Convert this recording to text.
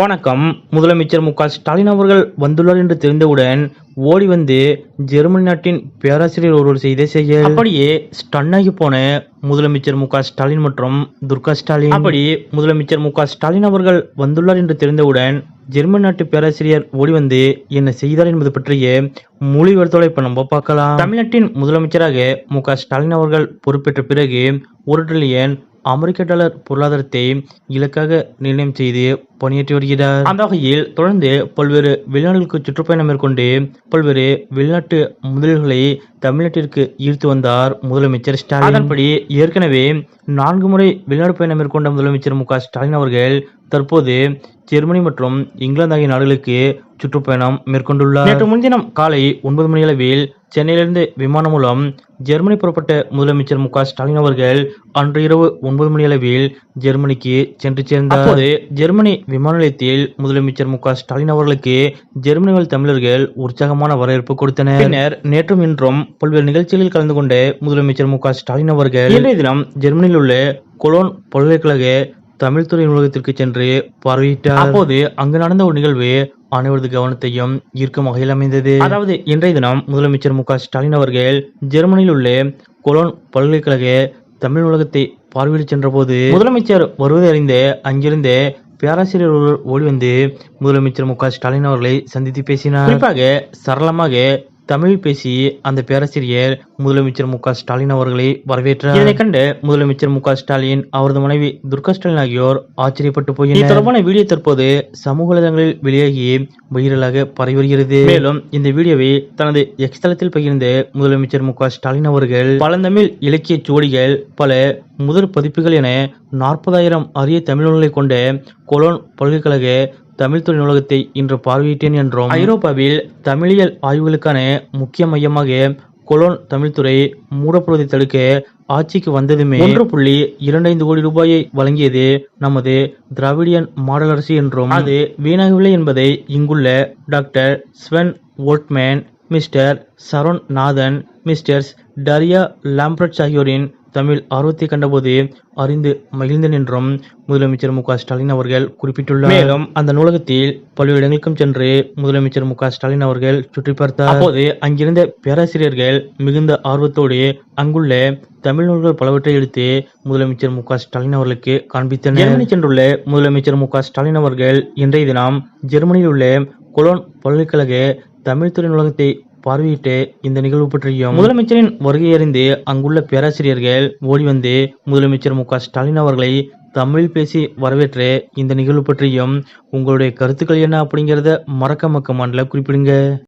வணக்கம். முதலமைச்சர் மு க ஸ்டாலின் அவர்கள் வந்துள்ளார் என்று தெரிந்தவுடன் ஓடி வந்து ஜெர்மனி நாட்டின் பேராசிரியர் ஒருவர் செய்த செயல். அப்படியே ஸ்டன்னாகி போன முதலமைச்சர் மு ஸ்டாலின் மற்றும் துர்கா ஸ்டாலின். அப்படி முதலமைச்சர் மு ஸ்டாலின் அவர்கள் வந்துள்ளார் என்று தெரிந்தவுடன் ஜெர்மன் நாட்டு பேராசிரியர் ஓடி வந்து என்ன செய்தார் என்பது பற்றிய மொழி வருத்தோலை இப்ப நம்ம பார்க்கலாம். தமிழ்நாட்டின் முதலமைச்சராக மு ஸ்டாலின் அவர்கள் பொறுப்பேற்ற பிறகு ஒரு ட்ரில்லியன் அமெரிக்க டாலர் பொருளாதாரத்தை இலக்காக நிர்ணயம் செய்து பணியாற்றி வருகிறார். அந்த வகையில் தொடர்ந்து பல்வேறு வெளிநாடுகளுக்கு சுற்றுப்பயணம் மேற்கொண்டு பல்வேறு வெளிநாட்டு முதலீடுகளை தமிழ்நாட்டிற்கு ஈர்த்து வந்தார் முதலமைச்சர் ஸ்டாலின். அதன்படி ஏற்கனவே நான்கு முறை வெளிநாடு பயணம் மேற்கொண்ட முதலமைச்சர் மு ஸ்டாலின் அவர்கள் தற்போது ஜெர்மனி மற்றும் இங்கிலாந்து ஆகிய நாடுகளுக்கு சுற்றுப்பயணம் மேற்கொண்டுள்ளார். நேற்று முன்தினம் காலை ஒன்பது மணி அளவில் சென்னையிலிருந்து விமானம் மூலம் ஜெர்மனி புறப்பட்ட முதலமைச்சர் மு ஸ்டாலின் அவர்கள் அன்று இரவு ஒன்பது மணி அளவில் ஜெர்மனிக்கு சென்று சேர்ந்தார். அப்போது ஜெர்மனி விமான நிலையத்தில் முதலமைச்சர் மு ஸ்டாலின் அவர்களுக்கு ஜெர்மனி வாழ் தமிழர்கள் உற்சாகமான வரவேற்பு கொடுத்தனர். பின்னர் நேற்றும் இன்றும் பல்வேறு நிகழ்ச்சிகளில் கலந்து கொண்ட முதலமைச்சர் மு ஸ்டாலின் அவர்கள் இன்றைய தினம் ஜெர்மனியில் உள்ள கொலோன் பல்கலைக்கழக தமிழ்துறை நூலகத்திற்கு சென்று பார்வையிட்டார். அப்போது அங்கு நடந்த ஒரு நிகழ்வு அனைவரது கவனத்தையும் ஈர்க்கும் வகையில் அமைந்தது. அதாவது இன்றைய தினம் முதலமைச்சர் மு ஸ்டாலின் அவர்கள் ஜெர்மனியில் உள்ள கொலோன் பல்கலைக்கழக தமிழ் நூலகத்தை பார்வையிடச் சென்றபோது முதலமைச்சர் வருவதை அறிந்த அங்கிருந்த பேராசிரியர் ஒருவர் ஓடி வந்து முதலமைச்சர் மு ஸ்டாலின் அவர்களை சந்தித்து பேசினார். குறிப்பாக சரளமாக தமிழில் பேசி அந்த பேராசிரியர் முதலமைச்சர் மு ஸ்டாலின் அவர்களை வரவேற்றார். இதனை கண்டு முதலமைச்சர் மு ஸ்டாலின் அவரது மனைவி துர்கா ஸ்டாலின் ஆகியோர் ஆச்சரியப்பட்டு போயினர். இது தொடர்பான வீடியோ தற்போது சமூக வலைதளங்களில் வெளியாகி வைரலாக பரவி வருகிறது. மேலும் இந்த வீடியோவை தனது எக்ஸ் தளத்தில் பகிர்ந்த முதலமைச்சர் மு க ஸ்டாலின் அவர்கள் பழந்தமிழ் இலக்கிய சுவடிகள் பல முதற் பதிப்புகள் என நாற்பதாயிரம் அரிய தமிழ் நூல்களை கொண்ட கொலோன் பல்கலைக்கழக தமிழ்துறை நூலகத்தை இன்று பார்வையிட்டேன் என்றும் ஐரோப்பாவில் தமிழியல் ஆய்வுகளுக்கான முக்கிய மையமாக கொலோன் தமிழ்துறை மூடப்படுவதை தடுக்க ஆட்சிக்கு வந்ததுமே ஒன்று புள்ளி இரண்டு ஐந்து கோடி ரூபாயை வழங்கியது நமது திராவிடியன் மாடல் அரசு என்றும் அது வீணாகவில்லை என்பதை இங்குள்ள doctor Sven Woltmann mister Sharon Nathan Mrs Daria Lambrechts ஆகியோரின் தமிழ் ஆர்வத்தை கண்டபோது அறிந்து மகிழ்ந்தேன் என்றும் முதலமைச்சர் மு ஸ்டாலின் அவர்கள் குறிப்பிட்டுள்ளார். மேலும் அந்த நூலகத்தில் பல்வேறு இடங்களுக்கும் சென்று முதலமைச்சர் மு ஸ்டாலின் அவர்கள் சுற்றி பார்த்தார். அப்போது அங்கிருந்த பேராசிரியர்கள் மிகுந்த ஆர்வத்தோடு அங்குள்ள தமிழ் நூல்கள் பலவற்றை எடுத்து முதலமைச்சர் மு ஸ்டாலின் அவர்களுக்கு காண்பித்தனர். ஜெர்மனி சென்றுள்ள முதலமைச்சர் மு ஸ்டாலின் அவர்கள் இன்றைய தினம் ஜெர்மனியில் உள்ள கொலோன் பல்கலைக்கழக தமிழ்துறை நூலகத்தை பார்வையிட்டு இந்த நிகழ்வு பற்றியும் முதலமைச்சரின் வருகை அறிந்து அங்குள்ள பேராசிரியர்கள் ஓடி வந்து முதலமைச்சர் மு ஸ்டாலின் அவர்களை தமிழில் பேசி வரவேற்று இந்த நிகழ்வு பற்றியும் உங்களுடைய கருத்துக்கள் என்ன அப்படிங்கிறத மறக்காம கமெண்ட்ல குறிப்பிடுங்க.